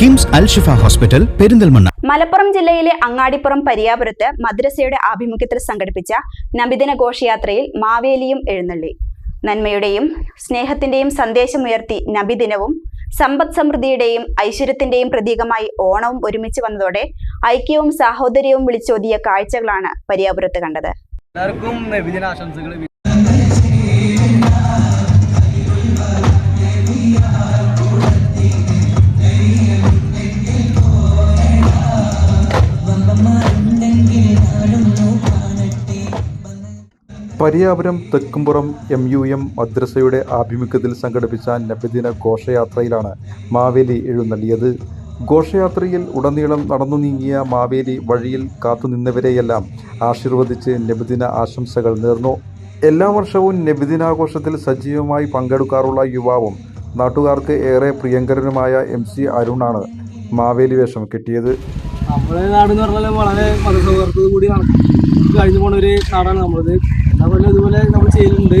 KIMS Al Shifa hospital Perinthalmanna. Malappuram ജില്ലയിലെ അങ്ങാടിപ്പുറം പരിയാപുരത്ത് മദ്രസയുടെ ആഭിമുഖ്യത്തിൽ സംഘടിപ്പിച്ച നബിദിന ഘോഷയാത്രയിൽ മാവേലിയും എഴുന്നള്ളി. നന്മയുടെയും സ്നേഹത്തിന്റെയും സന്ദേശമുയർത്തി നബിദിനവും സമ്പദ് സമൃദ്ധിയുടെയും ഐശ്വര്യത്തിന്റെയും പ്രതീകമായി ഓണവും ഒരുമിച്ച് വന്നതോടെ ഐക്യവും സാഹോദര്യവും വിളിച്ചോതിയ കാഴ്ചകളാണ് പരിയാപുരത്ത് കണ്ടത്. എല്ലാവർക്കും Pariyapuram Thekkumpuram M U M മദ്രസയുടെ ആഭിമുഖ്യത്തിൽ സംഘടിപ്പിച്ച നബിദിന ഘോഷയാത്രയിലാണ് മാവേലി എഴുന്നള്ളിയത് ഘോഷയാത്രയിൽ ഉടനീളം നടന്നു നീങ്ങിയ മാവേലി വഴിയിൽ കാത്തുനിന്നവരെയെല്ലാം ആശീർവദിച്ച് നബിദിന ആശംസകൾ നേർന്നു. എല്ലാ വർഷവും നബിദിനാഘോഷത്തിൽ സജീവമായി പങ്കെടുക്കാറുള്ള യുവാവും നാട്ടുകാർക്ക് ഏറെ പ്രിയങ്കരനുമായ എം സി അരുണാണ് മാവേലി വേഷം കിട്ടിയത്. നമ്മുടെ നാട് എന്ന് പറഞ്ഞാൽ വളരെ മതസൗഹാർദ്ദത്തോടു കൂടി കഴിഞ്ഞു പോണ ഒരു നാടാണ് നമ്മളത്. അതുപോലെ ഇതുപോലെ നമ്മൾ ചെയ്യലുണ്ട്.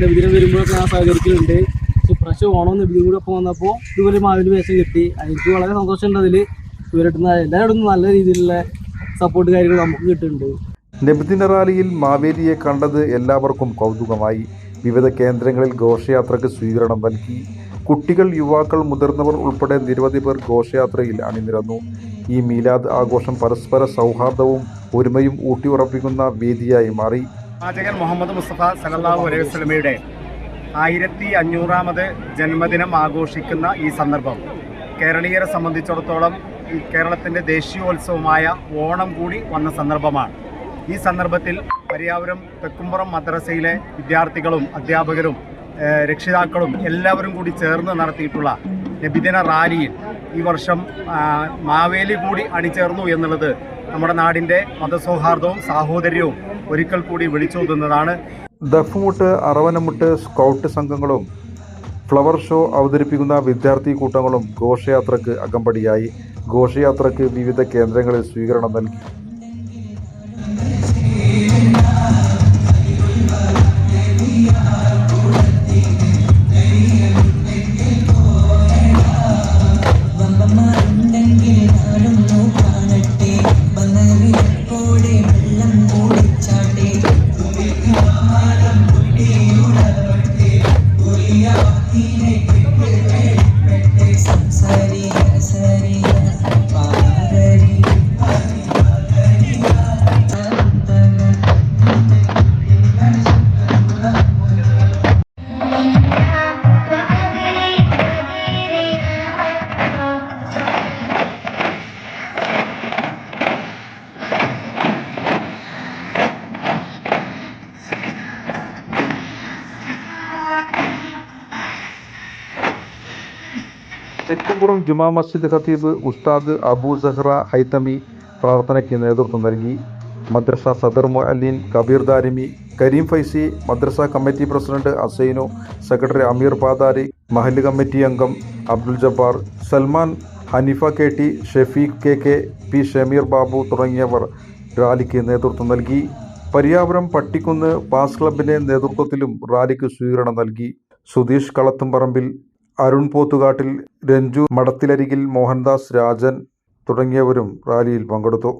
നബിദിനം വരുമ്പോഴൊക്കെ ഞാൻ സഹകരിക്കലുണ്ട് ഇപ്രാവശ്യം ഓണം നബിദിനും കൂടെ ഒപ്പം വന്നപ്പോൾ ഇതുപോലെ മാവിന് വേഷം കിട്ടി. എനിക്ക് വളരെ സന്തോഷമുണ്ട് അതിൽ ഇവരുടെ എല്ലാവരും നല്ല രീതിയിലുള്ള സപ്പോർട്ട് കാര്യങ്ങൾ നമുക്ക് കിട്ടുന്നുണ്ട്. നബിദിന റാലിയിൽ മാവേലിയെ കണ്ടത് എല്ലാവർക്കും കൗതുകമായി. വിവിധ കേന്ദ്രങ്ങളിൽ ഘോഷയാത്രയ്ക്ക് സ്വീകരണം നൽകി. കുട്ടികൾ യുവാക്കൾ മുതിർന്നവർ ഉൾപ്പെടെ നിരവധി പേർ ഘോഷയാത്രയിൽ അണിനിരന്നു. ഈ മീലാദ് ആഘോഷം പരസ്പര സൗഹാർദ്ദവും ഒരുമയും ഊട്ടിയുറപ്പിക്കുന്ന വേദിയായി മാറി. പ്രവാചകൻ മുഹമ്മദ് മുസ്തഫ സലല്ലാഹു അലൈഹി വസ്ലമയുടെ ആയിരത്തി അഞ്ഞൂറാമത് ജന്മദിനം ആഘോഷിക്കുന്ന ഈ സന്ദർഭം. കേരളീയരെ സംബന്ധിച്ചിടത്തോളം ഈ കേരളത്തിന്റെ ദേശീയോത്സവമായ ഓണം കൂടി വന്ന സന്ദർഭമാണ്. ഈ സന്ദർഭത്തിൽ പരിയാപുരം തെക്കുംപുറം മദ്രസയിലെ വിദ്യാർത്ഥികളും അധ്യാപകരും രക്ഷിതാക്കളും എല്ലാവരും കൂടി ചേർന്ന് നടത്തിയിട്ടുള്ള നബിദിന റാലിയിൽ ഈ വർഷം മാവേലി കൂടി അണിചേർന്നു എന്നുള്ളത് നമ്മുടെ നാടിന്റെ മതസൗഹാർദ്ദവും സാഹോദര്യവും ഒരിക്കൽ കൂടി വിളിച്ചോതുന്നതാണ്. ദഫ്മുട്ട് അറവനമുട്ട് സ്കൗട്ട് സംഘങ്ങളും ഫ്ലവർ ഷോ അവതരിപ്പിക്കുന്ന വിദ്യാർത്ഥി കൂട്ടങ്ങളും ഘോഷയാത്രയ്ക്ക് അകമ്പടിയായി. ഘോഷയാത്രയ്ക്ക് വിവിധ കേന്ദ്രങ്ങളിൽ സ്വീകരണം നൽകി. സംസാരിക തെക്കുംപുറം ജുമാ മസ്ജിദ് ഖത്തീബ് ഉസ്താദ് അബൂ സഹ്റ ഹൈത്തമി പ്രാർത്ഥനയ്ക്ക് നേതൃത്വം നൽകി. മദ്രസ സദർ മൊഅലിൻ കബീർ ദാരിമി കരീം ഫൈസി മദ്രസ committee president Asainu secretary Ameer Pathari മഹല്ല് കമ്മിറ്റി അംഗം Abdul Jabbar Salman Haneefa K T Shefeeq K K P Shameer Babu തുടങ്ങിയവർ റാലിക്ക് നേതൃത്വം നൽകി. പര്യാവരം പട്ടിക്കുന്ന് പാസ് ക്ലബിന്റെ നേതൃത്വത്തിലും റാലിക്ക് സ്വീകരണം നൽകി. സുധീഷ് കളത്തുംപറമ്പിൽ അരുൺ പോത്തുകാട്ടിൽ രഞ്ജു മടത്തിലരികിൽ മോഹൻദാസ് രാജൻ തുടങ്ങിയവരും റാലിയിൽ പങ്കെടുത്തു.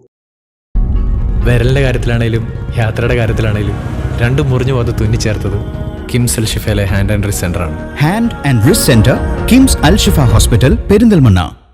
വിരലിന്റെ കാര്യത്തിലാണേലും യാത്രയുടെ കാര്യത്തിലാണേലും രണ്ടും മുറിഞ്ഞു പോകാതെ തുന്നിച്ചേർത്തത് കിംസ് അൽ ഷിഫയിലെ ഹാൻഡ് ആൻഡ് റിസ് സെന്റർ ആണ്. Hand and wrist centre KIMS Alshifa hospital Perinthalmanna.